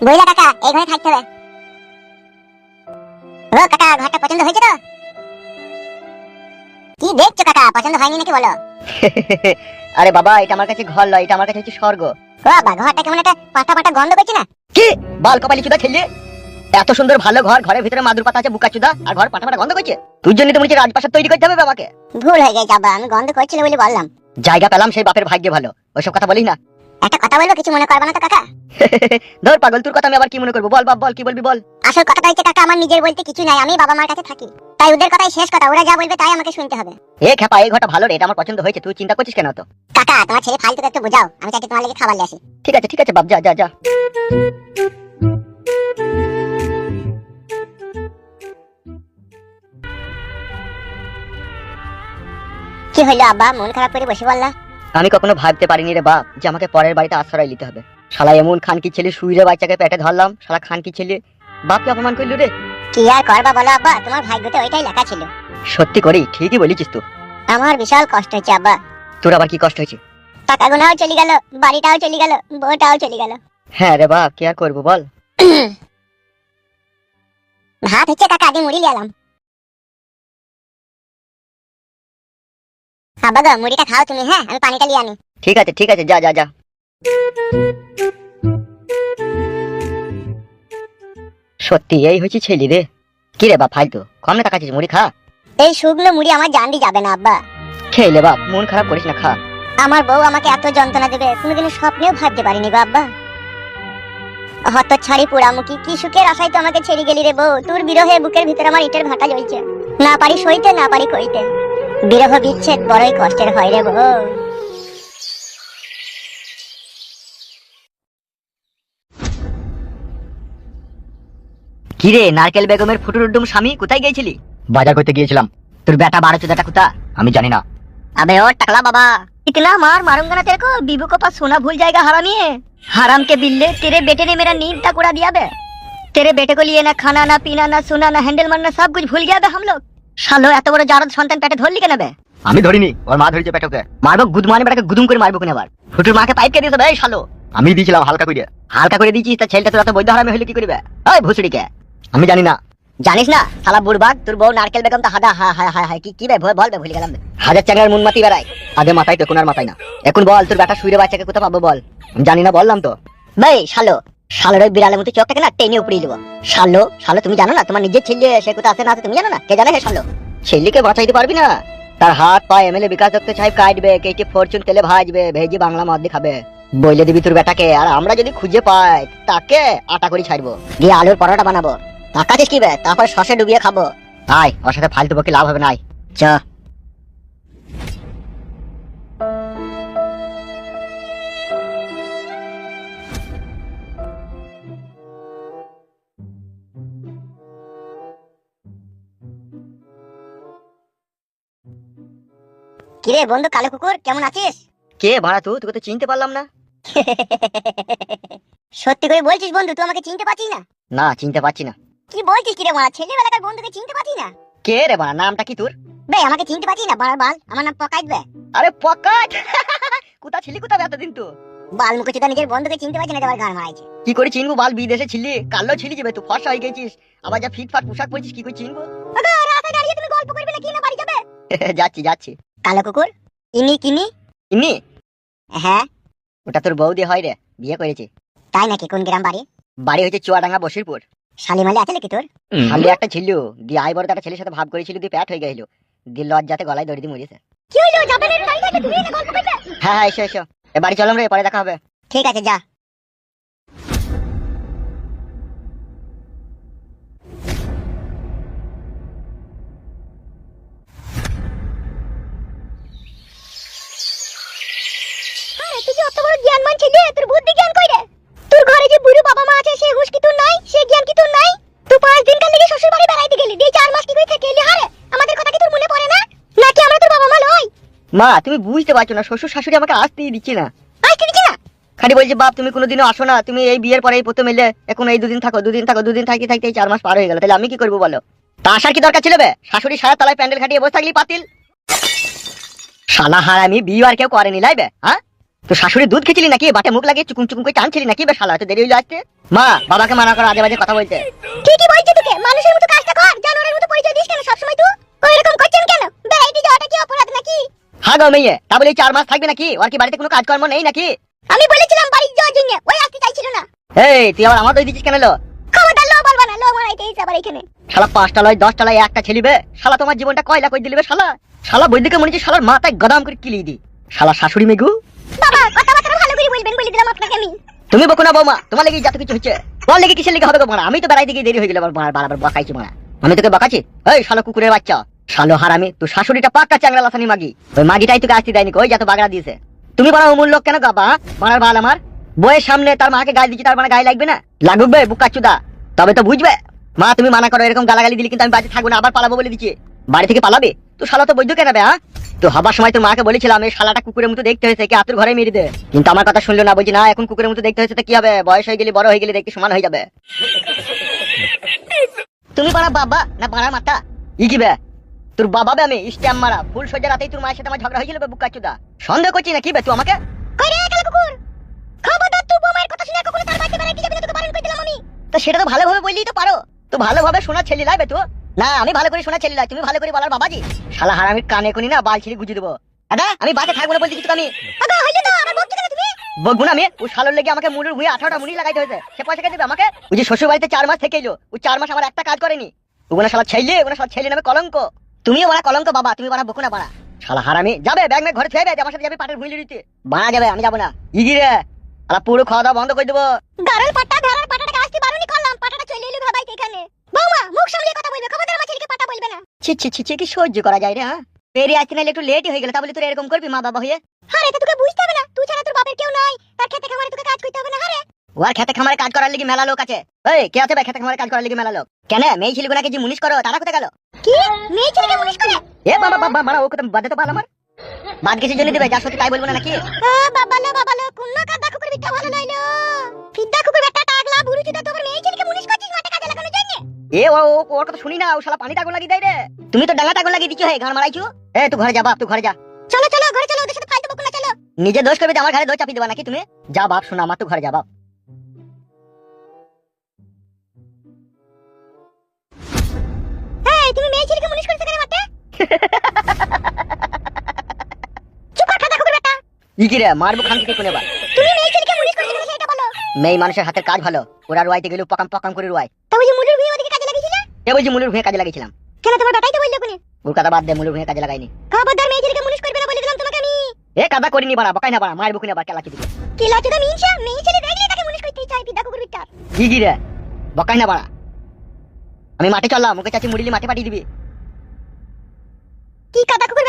বইলা কাকা এই ঘরে থাকতে হবে। ও কাকা ঘরটা পছন্দ হয়েছে তো? কি দেখছ কাকা পছন্দ হয়নি নাকি বলো? আরে বাবা এটা আমার কাছে ঘর লয় এটা আমার কাছে হচ্ছে স্বর্গ। বাবা ঘরটা কেমন একটা পাতা পাতা গন্ধ করছে না? কি? বাল কপালি চুদা খেললে এত সুন্দর ভালো ঘর ঘরের ভিতরে মাদুর পাতা আছে বুকা চুদা আর ঘর পাটা পাটা গন্ধ করছে? তুই জন্য তো মনে হচ্ছে রাজপ্রাসাদ তৈরি করতে হবে আমাকে ভুল হয়ে গেছে আব্বা আমি গন্ধ করছিল বলে বললাম। জায়গা পেলাম সেই বাপের ভাগ্যে ভালো। ওইসব কথা বলি না। একটা কথা বলব কিছু মনে করবে না তো কাকা? ধর পাগল তোর কথা আমি আবার কি মনে করব? বল বাপ বল কি বলবি বল? আসল কথাটা হচ্ছে কাকা আমার নিজের বলতে কিছু নাই আমি বাবা মার কাছে থাকি। তাই ওদের কথাই শেষ কথা ওরা যা বলবে তাই আমাকে শুনতে হবে। এ খেপা এই ঘরটা ভালো রে এটা আমার পছন্দ হয়েছে তুই চিন্তা করছিস কেন তো কাকা তোমার ছেলে ফালতু একটু বোঝাও আমি চাইছি তোমার লেগে খাবার নিয়ে আসি। ঠিক আছে ঠিক আছে বাপ যা যা যা। কি হইল আব্বা মন খারাপ করে বসে বললা আমি কখনো ভাবতে পারিনি রে বাপ যে আমাকে পরের বাড়িতে আশ্রয় নিতে হবে। শালা এমন খানকি ছেলে শুইরে বাচ্চাকে পেটে ধরলাম শালা খানকি ছেলে। বাপকে অপমান করলি রে? কি আর করবা বলো আব্বা? তোমার ভাগ্যতে ওইটাই লেখা ছিল। সত্যি করি ঠিকই বলেছিস তো। আমার বিশাল কষ্ট হচ্ছে আব্বা। তোর আবার কি কষ্ট হয়েছে টাকা গোনাও চলে গেল বাড়িটাও চলে গেল বউটাও চলে গেল। হ্যাঁ রে বাপ কি আর করব বল? ভাত হচ্ছে কাকা আগে মুড়ি লিয়ালাম আব্বা গো মুড়িটা খাও তুমি হ্যাঁ? আমি পানিটা লিয়ে আনি। ঠিক আছে ঠিক আছে যা যা যা। সত্যি এই ছেলে রে। কি রে বাপ ফালতু? কম না তাকাচ্ছিস মুড়ি খা। এই শুকনো মুড়ি আমার জান দিয়ে যাবে না আব্বা। খেয়ে লে বাপ মন খারাপ করিস না খা। আমার বউ আমাকে এত যন্ত্রণা দেবে কোনোদিনও স্বপ্নেও ভাবতে পারিনি হত ছাড়ি পোড়ামুখী কি সুখের আশায় তো আমাকে ছেড়ে গেলি রে বউ। তোর বিরহে বুকের ভিতরে আমার ইটের ভাটা জ্বলছে। না পারি সইতে না পারি কইতে। বিরহ বিচ্ছেদ বড়ই কষ্টের হয় রে বউ। কি রে নারকেল বেগমের ফুটুরুডুম স্বামী কোথায় গিয়েছিলি বাজার করতে গিয়েছিলাম তোর বেটা বারো চোদাটা কোথা আমি জানি না अबे ओ टकला बाबा इतना मार मारूंगा ना तेरे को बीबू को पास सोना भूल जाएगा हरामी है हराम के बिल्ले तेरे बेटे ने मेरा नींद तक उड़ा दिया बे तेरे बेटे को लिए ना खाना ना पीना ना सोना ना हैंडल मारना सब कुछ भूल गया बे हम लोग শালো এত বড় জারদ সন্তান পেটে ধরলি কেন বে আমি ধরিনি ওর মা ধরেছে পেটকে মারবো গুদ মানে বেটাকে গুদুম করে মারবো কিনা আবার ফুটুর মাকে পাইপ কে দিয়েছে বে এই শালো আমি দিয়েছিলাম হালকা করে হালকা করে দিয়েছিস তা ছেলেটা তোর এত বৈধ হারামে হইলে কি করবে ওই ভুসড়িকে আমি জানি না। জানিস না? শালা বুড়বাগ তোর বউ নারকেল বেগম তো হাদা হা হা হা হা কি কি বে ভয় বল বে ভুলে গেলাম হাজার চাঙ্গার মুন মাতি বেড়ায়। আগে মাথায় তো আর মাথায় না। এখন বল তোর বেটা শুইরে বাচ্চাকে কোথা পাবো বল? আমি জানি না বললাম তো। বে শালো। শালোর ওই বিড়ালের মতো চোখটাকে না টেনে উপড়ে দেবো। শালো শালো তুমি জানো না? তোমার নিজের ছেলে সে কোথায় আছে না আছে তুমি জানো না? কে জানে হে শালো? ছেলেকে বাঁচাইতে পারবি না? তার হাত পা এমএলএ বিকাশ দত্ত সাহেব কাটবে কেটে ফরচুন তেলে ভাজবে ভেজে বাংলা মদ খাবে। বইলে দিবি তোর বেটাকে আর আমরা যদি খুঁজে পাই তাকে আটা করে ছাড়বো। দিয়ে আলুর পরোটা বানাবো। তাকাছিস কি বে? তারপর সসে ডুবিয়ে খাব। আয় ওর সাথে ফালতু বকে লাভ হবে না আয়। চ। কিরে বন্ধু কালো কুকুর কেমন আছিস? কে ভাড়া তুই? তোকে তো চিনতে পারলাম না। সত্যি করে বলছিস বন্ধু তুই আমাকে চিনতে পারছিস না? না চিনতে পারছি না। কি বলছিস কিরে মারা ছেলেবেলাকার বন্ধুকে চিনতে পারছিস না? কে রে ভাড়া নামটা কি তোর? বে আমাকে চিনতে পারছিস না বাল বাল আমার নাম পকাইত বে। আরে পকাট কোথা ছিলি কোথা এতদিন তো বাল মুখে চোদা নিজের বন্ধুকে চিনতে পারছিস না যাবার গান মারাইছে কি করে চিনবো বাল বিদেশে ছিলি কালো ছিলি যাবে তুই ফর্সা হয়ে গেছিস। আবার যা ফিট ফাট পোশাক পরেছিস কি করে চিনবো? রাস্তায় দাঁড়িয়ে তুমি গল্প করবে না কি না বাড়ি যাবে যাচ্ছি যাচ্ছি। কালো কুকুর ইনি কিনি? ইনি? হ্যাঁ। ওটা তোর বৌদি হয় রে বিয়ে করেছে। তাই নাকি কোন গ্রাম বাড়ি? বাড়ি হচ্ছে চুয়াডাঙ্গা বসিরপুর। শালিমালি আছে নাকি তোর? খালি একটা ছিল দিয়ে আই বড় একটা ছেলের সাথে ভাব করেছিল দিয়ে প্যাট হয়ে গেছিল। দিয়ে লজ্জাতে গলায় দড়ি দিয়ে মরেছে কি হইল? যাবে না দাঁড়িয়ে থাকে তুমি গল্প করবে হ্যাঁ হ্যাঁ এসো এসো। এ বাড়ি চলাম রে পরে দেখা হবে। ঠিক আছে যা। তুই অত বড় জ্ঞান মানছিস রে তোর বুদ্ধি জ্ঞান কই রে? তোর ঘরে যে বুড়ো বাবা মা আছে সেই হুশ কি তোর নাই? সেই জ্ঞান কি তোর নাই? তুই পাঁচ দিন কাল লেগে শ্বশুর বাড়ি বেড়াইতে গেলি দিয়ে চার মাস কি করে থেকে এলি? হারে আমাদের কথা কি তোর মনে পড়ে না? নাকি আমরা তোর বাবা মা নই? মা তুমি বুঝতে পারছ না শ্বশুর শাশুড়ি আমাকে আসতেই দিচ্ছে না। আসতে দিচ্ছি না? খালি বলছে বাপ তুমি কোনোদিনও আসো না তুমি এই বিয়ের পরে এই প্রথম এলে এখন এই দুদিন থাকো দুদিন থাকো দুদিন থাকতে থাকতে এই চার মাস পার হয়ে গেল তাহলে আমি কি করব বলো? তা আসার কি দরকার ছিল বে? শাশুড়ি সারা তলায় প্যান্ডেল খাটিয়ে বসে থাকলি পাতিল। শালা হার আমি বিয়ে আর কেউ করেনি লাইবে হ্যাঁ? তো শাশুড়ি দুধ খেছিলি নাকি? বাটে মুখ লাগিয়ে চুকুম চুকুম করে টানছিলি নাকি? বেশ শালা তো দেরি হয়ে আসতে মা বাবাকে মানা করো আজে বাজে কথা বলতে ঠিকই বলছে তোকে মানুষের মতো কাজটা কর। জানোয়ারের মতো পরিচয় দিস কেন সবসময় তুই? ওই রকম করছেন কেন? বেড়াইতে যাওয়াটা কি অপরাধ নাকি? হ্যাঁ গো মেয়ে তা বলে চার মাস থাকবে নাকি? ওর কি বাড়িতে কোনো কাজকর্ম নেই নাকি? আমি বলেছিলাম বাড়ি যাওয়ার জন্য ওই আসতে চাইছিল না। এই তুই আবার আমার দই দিচ্ছিস কেন লো? ক্ষমতা লো বলবা না লো মারাইতে এসে আবার এখানে। শালা পাঁচটা লয় দশটা লয় একটা ছেলিবে শালা তোমার জীবনটা কয়লা করে দিলিবে শালা? শালা বৈদ্যকে মনে হচ্ছে শালার মাথায় গদাম করে কিলিয়ে দি। শালা শাশুড়ি মেঘু ভালো তুমি বকো না বৌমা, তোমার লেগে যত কিছু হচ্ছে, তোমার লেগে কিসের লেগে হবে গো মারা? আমি তো বেড়াইতে গিয়ে দেরি হয়ে গেল বারবার বকাইছি মারা। আমি তোকে বকাচ্ছি? এই শালো কুকুরের বাচ্চা, শালো হারামি তুই শাশুড়িটা পাক্কা চ্যাংরা লাসানি মাগি। ওই মাগিটাই তোকে আসতে দেয়নি ওই যত বাগড়া দিয়েছে। তুমি বড় অমূল লোক কেন গাবা মারার বাল আমার। বইয়ের সামনে তার মাকে গায়ে দিচ্ছি, তার মানে গায়ে লাগবে না? লাগুক বে, বুকা চুদা তবে তো বুঝবে। মা, তুমি মানা করো, এরকম গালাগালি দিলে কিন্তু আমি বাড়িতে থাকব না, আবার পালাবো বলে দিচ্ছি। বাড়ি থেকে পালাবে? তুই শালা তো বৈদ্য কেন বে হ্যাঁ? তো হবার সময় তোর মাকে বলেছিলাম এই শালাটা কুকুরের মতো দেখতে হয়েছে কি আতুর ঘরে মেরে দে। কিন্তু আমার কথা শুনলো না বলছি না এখন কুকুরের মতো দেখতে হয়েছে তো কি হবে? বয়স হয়ে গেলে বড় হয়ে গেলে দেখতে সমান হয়ে যাবে। তুমি পারা বাবা না পাড়া মাতা? ই কি বে তোর বাবা বে আমি স্ট্যাম্প মারা ফুল সোজা রাতেই তোর মায়ের সাথে আমার ঝগড়া হয়ে গেল বে বুকা চুদা সন্দেহ করছি না কি বে তুই আমাকে? কুকুর! খবরদার তুই বোমার কথা শুনে কখনো তার বাড়িতে বেড়াইতে যাবি না তোকে বারণ করে দিলাম আমি? তো সেটা তো ভালোভাবে বললেই তো পারো। তো ভালোভাবে শোনা ছেলে লাগবে তো। না আমি ভালো করে শোনা ছেলে তুমি ভালো করে বলার বাবাজি। শালা হারামির কানে কোনি না বাল ছিঁড়ে গুজে দেবো। দাদা আমি বাসে থাকব না বলছি কিন্তু আমি। বকবো না আমি ও শালোর লেগে আমাকে মুড়ের ভুঁয়ে আঠারোটা মুড়ি লাগাইতে হয়েছে। সে পয়সা কে দেবে আমাকে? ওই যে শ্বশুর বাড়িতে চার মাস থেকে এলো ও চার মাস আমার একটা কাজ করেনি। ওগুলো শালা ছেলে ওগুলো শালা ছেলে নামে কলঙ্ক। তুমিও বাড়া কলঙ্ক বাবা তুমি বাড়া বকো না বাড়া শালা হারামি যাবে ব্যাগ ঘরে থুয়ে যাবে আমার সাথে যাবে পাটের ভুঁড়ি দিতে বাড়া যাবে আমি যাব না। ইগি রে আর পুরো খাওয়া দাওয়া বন্ধ করে দেবো। গারল পাটা ভেড়ার পাটাটাকে আসতে বারণই করলাম পাটাটা চলে এলো ভাবাইতে এখানে বৌমা মুখ সামলিয়ে কথা বলবে খবরদার আমার ছেলেকে পাটা বলবে না ছি ছি ছি ছি কি সহ্য করা যায় রে হ্যাঁ? পেরিয়ে আসতে নাহলে একটু লেট হয়ে গেল তাহলে তোর এরকম করবি মা বাবা হয়ে আরে এটা তোকে বুঝতে হবে না। তুই ছাড়া তোর বাপের কেউ নাই। তার খেতে খামারে তোকে কাজ করতে হবে না ও খেতে খামারে কাজ করার লাগি মেলা লোক আছে। এই কে আছে খেতে খামারে কাজ করার লাগি মেলা লোক? কেন মেয়ে ছেলেগুলোকে যে মুনিশ করো তারা কোথায় গেল? কি? মেয়ে ছেলেকে মুনিশ করে? এ বাবা বাবা মারা ও কথা বাদে তো আমার। বাদ কিছু জন্য দেবে যা সত্যি তাই বলব না নাকি? আ, বাবালো বাবালো কোন কাদা কুকুর বিটা ভালো লইলো এ ও ও ওর কথা শুনি না ও শালা পানি তাগুন লাগি দেয় রে। তুমি তো হে ঘর মারাইছো? এ তুই ঘরে যা বাপ তুই ঘরে যা। চলো চলো ঘরে চলো ওদের সাথে ফাইতে বকুনা চলো। নিজে দোষ করবে আমার ঘরে দোষ চাপিয়ে দেবা নাকি তুমি? যা বাপ শোনা আমার তুই ঘরে যা বাপ। তুমি মেয়ে ছেলেকে মুনিশ করতে কেন মাঠে চুপ কর কাদা কুকুর বেটা ই কি রে মারবো খান থেকে কোনে বার তুমি মেয়ে ছেলেকে মুনিশ করতে কেন সেটা বলো। মেয়ে মানুষের হাতের কাজ ভালো ওরা রুয়াইতে গেলে পকাম পকাম করে রুয়াই তা ওই যে মুলুর ভিয়ে ওদিকে কাজে লাগিয়েছিলে এ বলছি মুলুর ভুঁয়ে কাজে লাগিয়েছিলাম। কেন তোমার বেটাই তো বলল কোনে? ওর কথা বাদ দে মুলুর ভুঁয়ে কাজে লাগাইনি। খবরদার মেয়ে ছেলেকে মুনিশ করবে না বলে দিলাম তোমাকে আমি। এ কাদা করিনি বাড়া বকাই না বাড়া মারবো কিনা বার কেলা দিকে কি লাচুদা মিনসা? মেয়ে ছেলে দেখলে তাকে মুনিশ করতে চাই ফিদ্দা কুকুর বিটা কি কি রে? বকাই না বাড়া। আমি মাঠে চললাম ওকে চাচি মুড়িলি মাঠে পাঠিয়ে দিবি। কি কাদা কুকুর